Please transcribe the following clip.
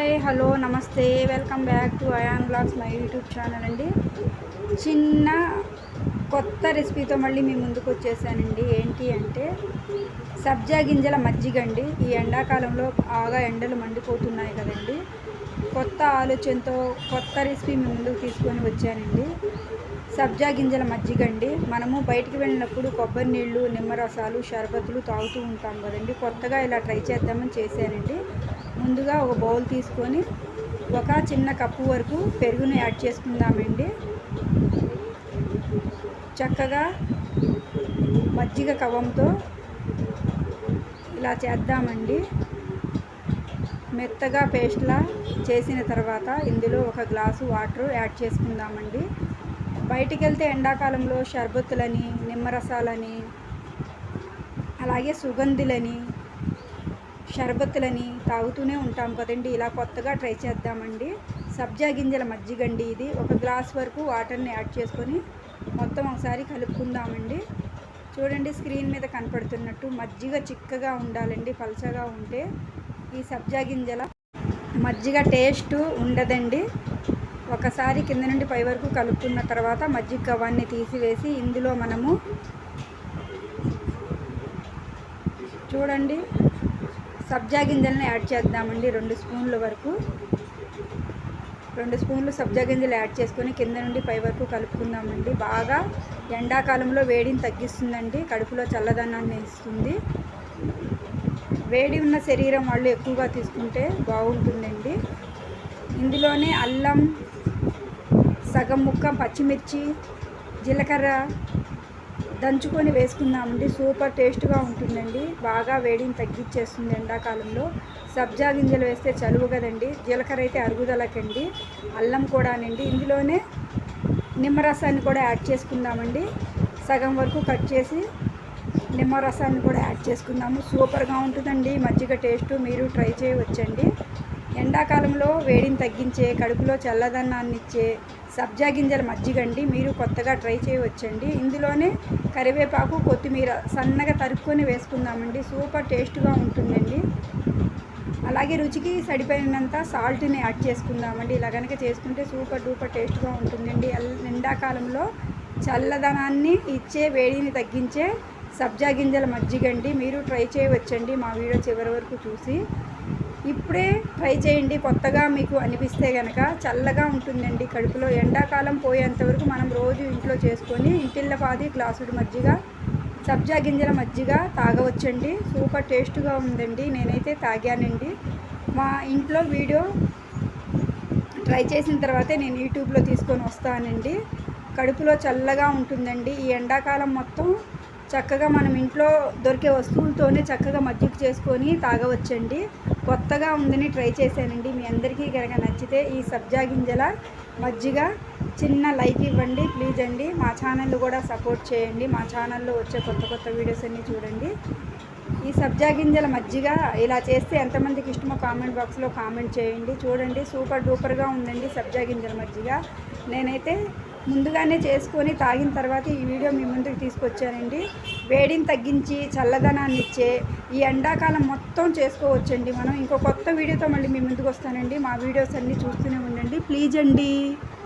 Hi hello namaste. Welcome back to Ayan blogs my YouTube channel అండి. చిన్న కొత్త రెసిపీతో మళ్ళీ మీ ముందుకు వచ్చేసానండి. ఏంటి అంటే సబ్జా గింజల మజ్జిగ అండి. ఈ ఎండాకాలంలో బాగా ఎండలు మండిపోతున్నాయి కదండి. కొత్త ఆలోచనతో కొత్త రెసిపీ మీ ముందుకు తీసుకొని వచ్చానండి. సబ్జా గింజల మజ్జిగండి మనము బయటికి వెళ్ళినప్పుడు కొబ్బరి నీళ్ళు నిమ్మరసాలు షర్బతులు తాగుతూ ఉంటాం కదండి. కొత్తగా ఇలా ట్రై చేద్దామని చేశానండి. ముందుగా ఒక బౌల్ తీసుకొని ఒక చిన్న కప్పు వరకు పెరుగును యాడ్ చేసుకుందామండి. చక్కగా మజ్జిగ కవంతో ఇలా చేద్దామండి. మెత్తగా పేస్ట్లా చేసిన తర్వాత ఇందులో ఒక గ్లాసు వాటర్ యాడ్ చేసుకుందామండి. బయటికి వెళ్తే ఎండాకాలంలో షర్బత్తులని నిమ్మరసాలని అలాగే సుగంధులని షర్బత్తులని తాగుతూనే ఉంటాం కదండి. ఇలా కొత్తగా ట్రై చేద్దామండి. సబ్జా గింజల మజ్జిగండి ఇది. ఒక గ్లాస్ వరకు వాటర్ని యాడ్ చేసుకొని మొత్తం ఒకసారి కలుపుకుందామండి. చూడండి స్క్రీన్ మీద కనపడుతున్నట్టు మజ్జిగ చిక్కగా ఉండాలండి పలచగా ఉంటే. ఈ సబ్జా గింజల మజ్జిగ టేస్ట్ ఉండదండి. ఒకసారి కింద నుండి పై వరకు కలుపుకున్న తర్వాత మజ్జిగ అవన్నీ తీసివేసి ఇందులో మనము చూడండి. సబ్జా గింజల్ని యాడ్ చేద్దామండి రెండు స్పూన్ల వరకు. రెండు స్పూన్లు సబ్జా గింజలు యాడ్ చేసుకొని కింద నుండి పై వరకు కలుపుకుందామండి. బాగా ఎండాకాలంలో వేడిని తగ్గిస్తుందండి. కడుపులో చల్లదనాన్ని ఇస్తుంది. వేడి ఉన్న శరీరం వాళ్ళు ఎక్కువగా తీసుకుంటే బాగుంటుందండి. ఇందులోనే అల్లం సగం ముక్క పచ్చిమిర్చి జీలకర్ర దంచుకొని వేసుకుందామండి సూపర్ టేస్ట్గా ఉంటుందండి. బాగా వేడిని తగ్గించేస్తుంది ఎండాకాలంలో. సబ్జా గింజలు వేస్తే చలువు కదండి. జీలకర్ర అయితే అరుగుదలకండి. అల్లం కూడానండి. ఇందులోనే నిమ్మరసాన్ని కూడా యాడ్ చేసుకుందామండి. సగం వరకు కట్ చేసి నిమ్మరసాన్ని కూడా యాడ్ చేసుకుందాము. సూపర్గా ఉంటుందండి. మజ్జిగ టేస్ట్ మీరు ట్రై చేయవచ్చండి. ఎండాకాలంలో వేడిని తగ్గించే కడుపులో చల్లదన్నాన్ని ఇచ్చే సబ్జా గింజల మజ్జిగండి. మీరు కొత్తగా ట్రై చేయవచ్చండి. ఇందులోనే కరివేపాకు కొత్తిమీర సన్నగా తరుక్కొని వేసుకుందామండి. సూపర్ టేస్ట్గా ఉంటుందండి. అలాగే రుచికి సరిపోయినంత సాల్ట్ని యాడ్ చేసుకుందామండి. ఇలా కనుక చేసుకుంటే సూపర్ డూపర్ టేస్ట్గా ఉంటుందండి. ఎండాకాలంలో చల్లదనాన్ని ఇచ్చే వేడిని తగ్గించే సబ్జా గింజల మజ్జిగండి. మీరు ట్రై చేయవచ్చండి మా వీడియో చివరి వరకు చూసి. ఇప్పుడే ట్రై చేయండి. కొత్తగా మీకు అనిపిస్తే కనుక చల్లగా ఉంటుందండి కడుపులో. ఎండాకాలం పోయేంతవరకు మనం రోజు ఇంట్లో చేసుకొని ఇంటిల్లపాది గ్లాసుడు మజ్జిగ సబ్జా గింజల మజ్జిగ తాగవచ్చండి. సూపర్ టేస్ట్గా ఉందండి. నేనైతే తాగానండి. మా ఇంట్లో వీడియో ట్రై చేసిన తర్వాతే నేను యూట్యూబ్లో తీసుకొని వస్తానండి. కడుపులో చల్లగా ఉంటుందండి. ఈ ఎండాకాలం మొత్తం చక్కగా మనం ఇంట్లో దొరికే వస్తువులతోనే చక్కగా మజ్జిగ చేసుకొని తాగవచ్చండి. కొత్తగా ఉందని ట్రై చేశానండి. మీ అందరికీ కనుక నచ్చితే ఈ సబ్జా గింజల మజ్జిగ చిన్న లైక్ ఇవ్వండి. ప్లీజ్ అండి. మా ఛానల్ కూడా సపోర్ట్ చేయండి. మా ఛానల్లో వచ్చే కొత్త కొత్త వీడియోస్ అన్నీ చూడండి. ఈ సబ్జా గింజల మజ్జిగ ఇలా చేస్తే ఎంతమందికి ఇష్టమో కామెంట్ బాక్స్లో కామెంట్ చేయండి. చూడండి. సూపర్ డూపర్గా ఉందండి సబ్జా గింజల మజ్జిగ. నేనైతే ముందుగానే చేసుకొని తాగిన తర్వాత ఈ వీడియో మీ ముందుకు తీసుకొచ్చానండి. వేడిని తగ్గించి చల్లదనాన్ని ఇచ్చే ఈ ఎండాకాలం మొత్తం చేసుకోవచ్చండి మనం. ఇంకో కొత్త వీడియోతో మళ్ళీ మీ ముందుకు వస్తానండి. మా వీడియోస్ అన్నీ చూస్తూనే ఉండండి. ప్లీజ్ అండి.